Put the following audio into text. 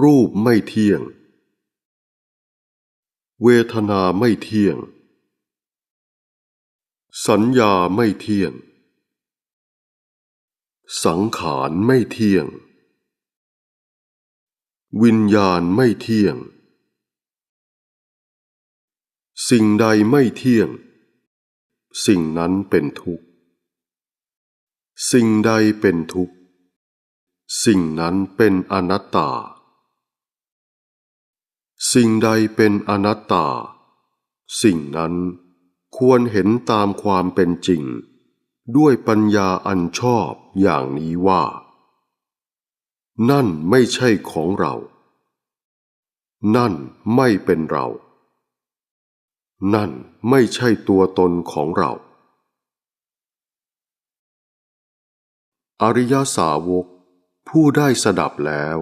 รูปไม่เที่ยง เวทนาไม่เที่ยง สัญญาไม่เที่ยง สังขารไม่เที่ยง วิญญาณไม่เที่ยง สิ่งใดไม่เที่ยง สิ่งนั้นเป็นทุกข์ สิ่งใดเป็นทุกข์ สิ่งนั้นเป็นอนัตตา สิ่งใดเป็นอนัตตา สิ่งนั้นควรเห็นตามความเป็นจริง ด้วยปัญญาอันชอบอย่างนี้ว่า นั่นไม่ใช่ของเรา นั่นไม่เป็นเรา นั่นไม่ใช่ตัวตนของเรา อริยสาวกผู้ได้สดับแล้ว